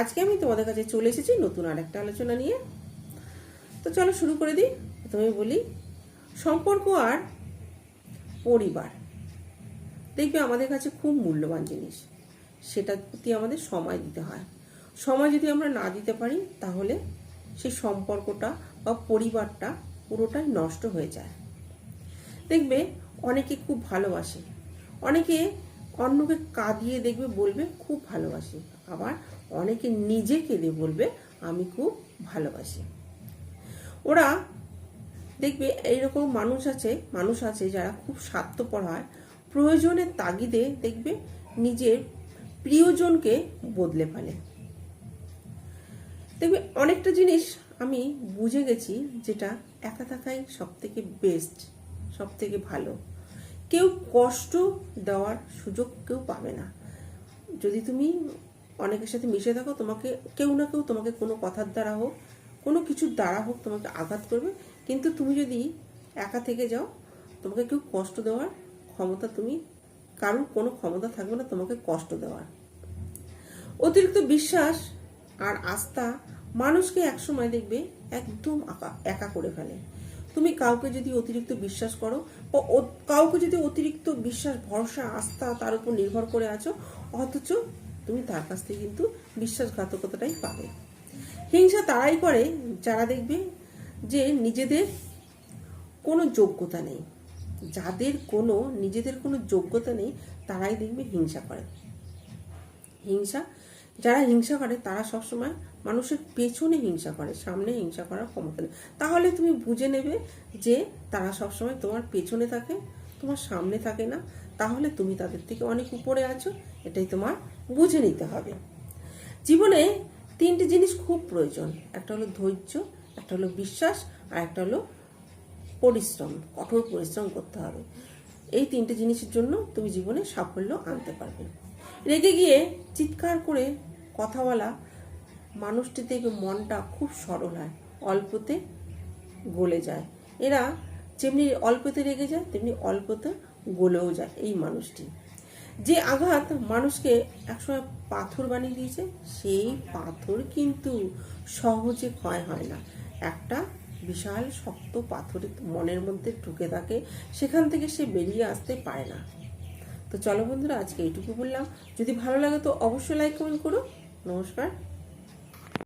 আজকে আমি তোমাদের কাছে চলে এসেছি নতুন আর একটা আলোচনা নিয়ে। তো চলো শুরু করে দিই। প্রথমে বলি, সম্পর্ক আর পরিবার। দেখবে আমাদের কাছে খুব মূল্যবান জিনিস সেটার প্রতি আমাদের সময় দিতে হয়। সময় যদি আমরা না দিতে পারি, তাহলে সেই সম্পর্কটা বা পরিবারটা পুরোটাই নষ্ট হয়ে যায়। দেখবে অনেকে খুব ভালোবাসে, অনেকে অন্যকে কাঁদিয়ে দেখবে বলবে, খুব ভালোবাসি। আবার অনেকে নিজে কেঁদে বলবে, আমি খুব ভালোবাসি। ওরা দেখবে এইরকম মানুষ আছে মানুষ আছে যারা খুব স্বার্থপর হয়, প্রয়োজনের তাগিদে দেখবে নিজের প্রিয়জনকে বদলে ফেলে। দেখবে অনেকটা জিনিস আমি বুঝে গেছি যেটা একা থাকাই সব থেকে বেস্ট সব থেকে ভালো। কেউ কষ্ট দেওয়ার সুযোগ কেউ পাবে না। যদি তুমি অনেকের সাথে মিশে থাকো, তোমাকে কেউ না কেউ তোমাকে কোনো কথার দ্বারা হোক, কোনো কিছুর দ্বারা হোক তোমাকে আঘাত করবে। কিন্তু তুমি যদি একা থেকে যাও, তোমাকে কেউ কষ্ট দেওয়ার ক্ষমতা তুমি, কারোর কোনো ক্ষমতা থাকবে না তোমাকে কষ্ট দেওয়ার। অতিরিক্ত বিশ্বাস আর আস্থা মানুষকে একসময় দেখবে একদম একা করে ফেলে। তুমি কাউকে যদি অতিরিক্ত বিশ্বাস করো বা কাউকে যদি অতিরিক্ত বিশ্বাস, ভরসা, আস্থা তার উপর নির্ভর করে আছো, অথচ তুমি তার কাছ থেকে কিন্তু বিশ্বাসঘাতকতাটাই পাবে। হিংসা তারাই করে, যারা দেখবে যে নিজেদের কোনো যোগ্যতা নেই। যাদের কোনো, নিজেদের কোনো যোগ্যতা নেই, তারাই দেখবে হিংসা করে। হিংসা, যারা হিংসা করে, তারা সবসময় মানুষের পেছনে হিংসা করে, সামনে হিংসা করার ক্ষমতা নেই। তাহলে তুমি বুঝে নেবে যে তারা সবসময় তোমার পেছনে থাকে তোমার সামনে থাকে না, তাহলে তুমি তাদের থেকে অনেক উপরে আছো, এটাই তোমার বুঝে নিতে হবে। জীবনে তিনটে জিনিস খুব প্রয়োজন, একটা হলো ধৈর্য, একটা হলো বিশ্বাস, আর একটা হলো পরিশ্রম, কঠোর পরিশ্রম করতে হবে। এই তিনটে জিনিসের জন্য তুমি জীবনে সাফল্য আনতে পারবে। রেগে গিয়ে চিৎকার করে কথা বলা মানুষটি থেকে মনটা খুব সরল হয়, অল্পতে গলে যায়। এরা যেমনি অল্পতে রেগে যায়, তেমনি অল্পতে গলেও যায় এই মানুষটি। যে আঘাত মানুষকে একসময় পাথর বানিয়ে দিয়েছে, সেই পাথর কিন্তু সহজে ক্ষয় হয় না। একটা বিশাল শক্ত পাথরের মনের মধ্যে ঢুকে থাকে, সেখান থেকে সে বেরিয়ে আসতে পারে না। তো চলো বন্ধুরা, আজকে এইটুকু বললাম। যদি ভালো লাগে তো অবশ্যই লাইক কমেন্ট করো। নমস্কার।